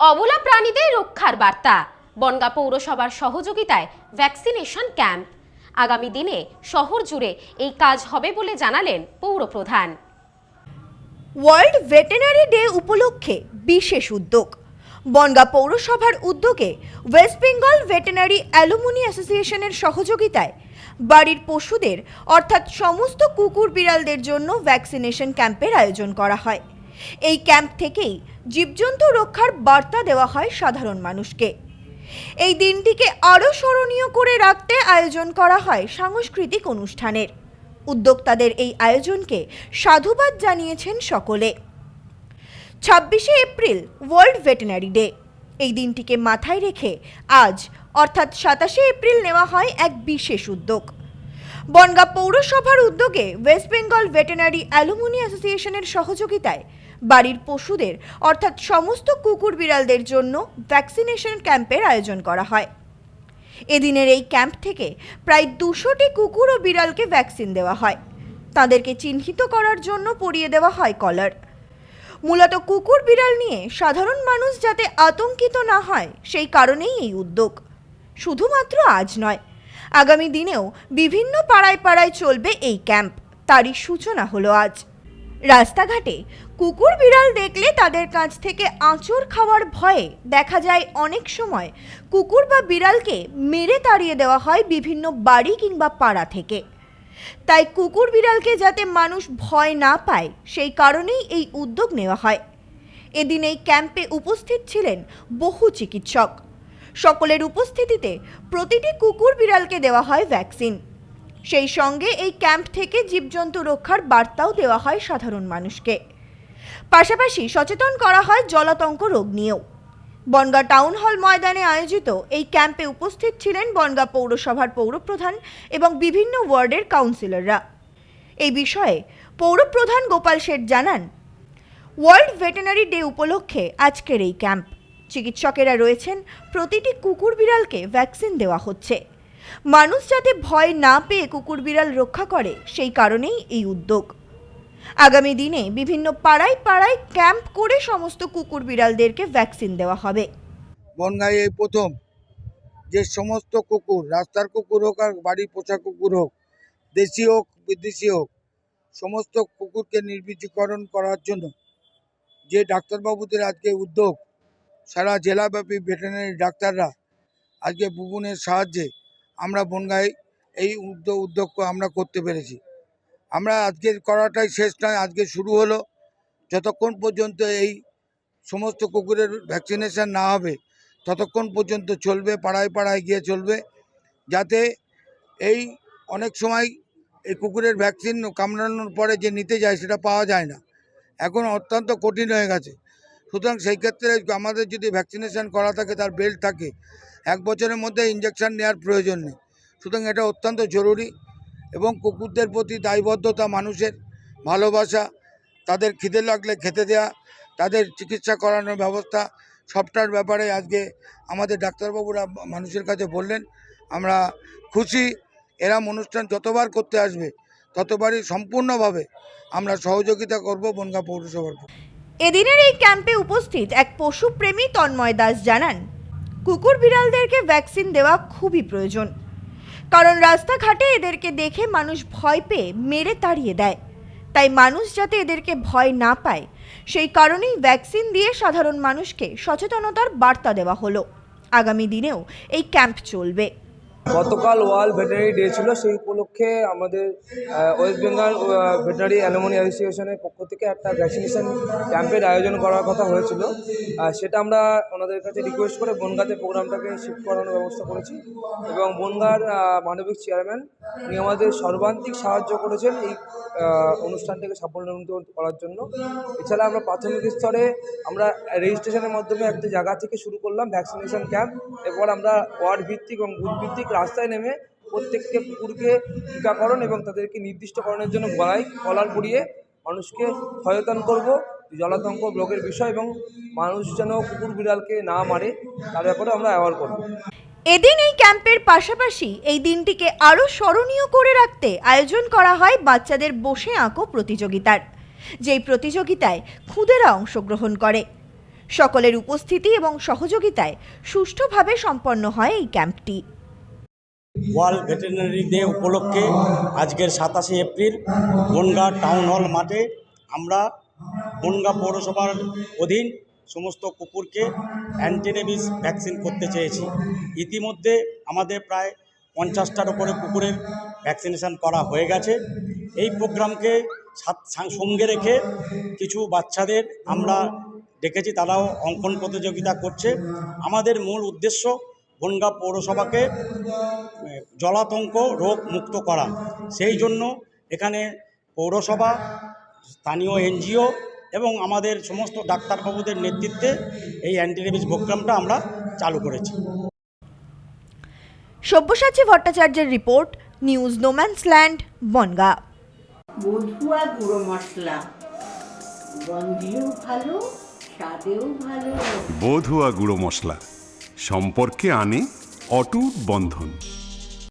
অবলা প্রাণীদের রক্ষার বার্তা। বনগা পৌরসভার সহযোগিতায় ভ্যাকসিনেশন ক্যাম্প আগামী দিনে শহর জুড়ে এই কাজ হবে বলে জানালেন পৌরপ্রধান। ওয়ার্ল্ড ভেটেনারি ডে উপলক্ষে বিশেষ উদ্যোগ। বনগা পৌরসভার উদ্যোগে ওয়েস্ট বেঙ্গল ভেটেনারি অ্যালুমিনি অ্যাসোসিয়েশনের সহযোগিতায় বাড়ির পশুদের, অর্থাৎ সমস্ত কুকুর বিড়ালদের জন্য ভ্যাকসিনেশন ক্যাম্পের আয়োজন করা হয়। এই ক্যাম্প থেকেই জীবজন্তু রক্ষার বার্তা দেওয়া হয় সাধারণ মানুষকে। এই দিনটিকে আরও স্মরণীয় করে রাখতে আয়োজন করা হয় সাংস্কৃতিক অনুষ্ঠানের। উদ্যোক্তাদের এই আয়োজনকে সাধুবাদ জানিয়েছেন সকলে। ছাব্বিশে এপ্রিল ওয়ার্ল্ড ভেটেনারি ডে এই দিনটিকে মাথায় রেখে আজ, অর্থাৎ সাতাশে এপ্রিল, নেওয়া হয় এক বিশেষ উদ্যোগ। বনগা পৌরসভার উদ্যোগে ওয়েস্ট বেঙ্গল ভেটেনারি অ্যালুমিনি অ্যাসোসিয়েশনের সহযোগিতায় বাড়ির পশুদের, অর্থাৎ সমস্ত কুকুর বিড়ালদের জন্য ভ্যাকসিনেশন ক্যাম্পের আয়োজন করা হয়। এদিনের এই ক্যাম্প থেকে প্রায় দুশোটি কুকুর ও বিড়ালকে ভ্যাকসিন দেওয়া হয়। তাদেরকে চিহ্নিত করার জন্য পরিয়ে দেওয়া হয় কলার। মূলত কুকুর বিড়াল নিয়ে সাধারণ মানুষ যাতে আতঙ্কিত না হয়, সেই কারণেই এই উদ্যোগ। শুধুমাত্র আজ নয় আগামী দিনেও বিভিন্ন পাড়ায় পাড়ায় চলবে এই ক্যাম্প। তারই সূচনা হলো আজ। রাস্তাঘাটে কুকুর বিড়াল দেখলে তাদের কাছ থেকে আঁচড় খাওয়ার ভয়ে দেখা যায় অনেক সময় কুকুর বা বিড়ালকে মেরে তাড়িয়ে দেওয়া হয় বিভিন্ন বাড়ি কিংবা পাড়া থেকে। তাই কুকুর বিড়ালকে যাতে মানুষ ভয় না পায়, সেই কারণেই এই উদ্যোগ নেওয়া হয়। এদিন এই ক্যাম্পে উপস্থিত ছিলেন বহু চিকিৎসক। সকলের উপস্থিতিতে প্রতিটি কুকুর বিড়ালকে দেওয়া হয় ভ্যাকসিন। সেই সঙ্গে এই ক্যাম্প থেকে জীবজন্তু রক্ষার বার্তাও দেওয়া হয় সাধারণ মানুষকে। পাশাপাশি সচেতন করা হয় জলাতঙ্ক রোগ নিয়েও। বনগা টাউন হল ময়দানে আয়োজিত এই ক্যাম্পে উপস্থিত ছিলেন বনগা পৌরসভার পৌরপ্রধান এবং বিভিন্ন ওয়ার্ডের কাউন্সিলররা। এই বিষয়ে পৌরপ্রধান গোপাল শেঠ জানান, ওয়ার্ল্ড ভেটেনারি ডে উপলক্ষে আজকের এই ক্যাম্প। চিকিৎসকেরা রয়েছেন, প্রতিটি কুকুর বিড়ালকে ভ্যাকসিন দেওয়া হচ্ছে। মানুষ যাতে ভয় না পেয়ে কুকুর বিড়াল রক্ষা করে, সেই কারণেই এই উদ্যোগ। আগামী দিনে বিভিন্ন পাড়ায় পাড়ায় ক্যাম্প করে সমস্ত কুকুর বিড়ালদেরকে ভ্যাকসিন দেওয়া হবে। বনগাঁয়ে এই প্রথম। যে সমস্ত কুকুর, রাস্তার কুকুর হোক আর বাড়ির পোষা কুকুর হোক, দেশি হোক, বিদেশি হোক, সমস্ত কুকুরকে নির্বীজীকরণ করার জন্য যে ডাক্তারবাবুদের আজকে উদ্যোগ সারা জেলাব্যাপী ভেটেরিনারি ডাক্তাররা আজকে বুবুনের সাহায্যে আমরা বনগাঁয় এই উদ্যোগ উদ্যোগ আমরা করতে পেরেছি। আমরা আজকের করাটাই শেষ নয়, আজকে শুরু হলো। যতক্ষণ পর্যন্ত এই সমস্ত কুকুরের ভ্যাকসিনেশান না হবে, ততক্ষণ পর্যন্ত চলবে, পাড়ায় পাড়ায় গিয়ে চলবে, যাতে এই অনেক সময় এই কুকুরের ভ্যাকসিন কামড়ানোর পরে যে নিতে যায় সেটা পাওয়া যায় না। এখন অত্যন্ত কঠিন হয়ে গেছে। সুতরাং সেই ক্ষেত্রে আমাদের যদি ভ্যাকসিনেশন করা থাকে, তার বেল্ট থাকে, এক বছরের মধ্যে ইঞ্জেকশান নেওয়ার প্রয়োজন নেই সুতরাং এটা অত্যন্ত জরুরি এবং কুকুরদের প্রতি দায়বদ্ধতা, মানুষের ভালোবাসা, তাদের খিদে লাগলে খেতে দেওয়া তাদের চিকিৎসা করানোর ব্যবস্থা, সবটার ব্যাপারে আজকে আমাদের ডাক্তারবাবুরা মানুষের কাছে বললেন আমরা খুশি, এরম অনুষ্ঠান যতবার করতে আসবে, ততবারই সম্পূর্ণভাবে আমরা সহযোগিতা করব বনগাঁ পৌরসভার। এদিনের এই ক্যাম্পে উপস্থিত এক পশুপ্রেমী তন্ময় দাস জানান, কুকুর বিড়ালদেরকে ভ্যাকসিন দেওয়া খুবই প্রয়োজন। কারণ রাস্তাঘাটে এদেরকে দেখে মানুষ ভয় পেয়ে মেরে তাড়িয়ে দেয়। তাই মানুষ যাতে এদেরকে ভয় না পায়, সেই কারণেই ভ্যাকসিন দিয়ে সাধারণ মানুষকে সচেতনতার বার্তা দেওয়া হলো। আগামী দিনেও এই ক্যাম্প চলবে। গতকাল ওয়ার্ল্ড ভেটেনারি ডে ছিল, সেই উপলক্ষে আমাদের ওয়েস্ট বেঙ্গল ভেটেনারি অ্যালুমিনি অ্যাসোসিয়েশনের পক্ষ থেকে একটা ভ্যাকসিনেশন ক্যাম্পের আয়োজন করার কথা হয়েছিল। সেটা আমরা ওনাদের কাছে রিকোয়েস্ট করে বনগাঁতে প্রোগ্রামটাকে শিফট করানোর ব্যবস্থা করেছি এবং বনগাঁর মানবিক চেয়ারম্যান উনি আমাদের সর্বান্তিক সাহায্য করেছেন এই অনুষ্ঠানটাকে সাফল্যমণ্ডিত করার জন্য। এছাড়া আমরা প্রাথমিক স্তরে আমরা রেজিস্ট্রেশনের মাধ্যমে একটা জায়গা থেকে শুরু করলাম ভ্যাকসিনেশন ক্যাম্প এরপর আমরা ওয়ার্ড ভিত্তিক এবং বুথ ভিত্তিক রাস্তায় নেমে প্রত্যেককে কুকুরকে টিকাকরণ এবং তাদেরকে নির্দিষ্টকরণের জন্য গলায় কলার পরিয়ে মানুষকে সচেতন করব। জলাতঙ্ক রোগের বিষয় এবং মানুষ যেন কুকুর বিড়ালকে না মারে, তার ব্যাপারে আমরা অ্যাওয়ার করব। এদিন এই ক্যাম্পের পাশাপাশি এই দিনটিকে আরও স্মরণীয় করে রাখতে আয়োজন করা হয় বাচ্চাদের বসে আঁকো প্রতিযোগিতার, যেই প্রতিযোগিতায় খুদেরা অংশগ্রহণ করে। সকলের উপস্থিতি এবং সহযোগিতায় সুষ্ঠুভাবে সম্পন্ন হয় এই ক্যাম্পটি। ওয়ার্ল্ড ভেটেরিনারি ডে উপলক্ষে আজকের সাতাশে এপ্রিল বনগা টাউন হল মাঠে আমরা বনগা পৌরসভার অধীন সমস্ত কুকুরকে অ্যান্টিরেবিস ভ্যাকসিন করতে চেয়েছি। ইতিমধ্যে আমাদের প্রায় পঞ্চাশটার ওপরে কুকুরের ভ্যাকসিনেশন করা হয়ে গেছে। এই প্রোগ্রামকে সঙ্গে রেখে কিছু বাচ্চাদের আমরা ডেকেছি, তারাও অঙ্কন প্রতিযোগিতা করছে। আমাদের মূল উদ্দেশ্য বনগা পৌরসভাকে জলাতঙ্ক রোগ মুক্ত করা। সেই জন্য এখানে পৌরসভা স্থানীয় এনজিও এবং আমাদের সমস্ত ডাক্তারবাবুদের নেতৃত্বে এই অ্যান্টিরেবিস প্রোগ্রামটা আমরা চালু করেছি। সব্যসাচী ভট্টাচার্যের report news no man's land Bongaon. বধুয়া গুঁড়ো মশলা। গন্ধেও ভালো স্বাদেও ভালো। বধুয়া গুঁড়ো মশলা। সম্পর্কে আনে অটুট বন্ধন।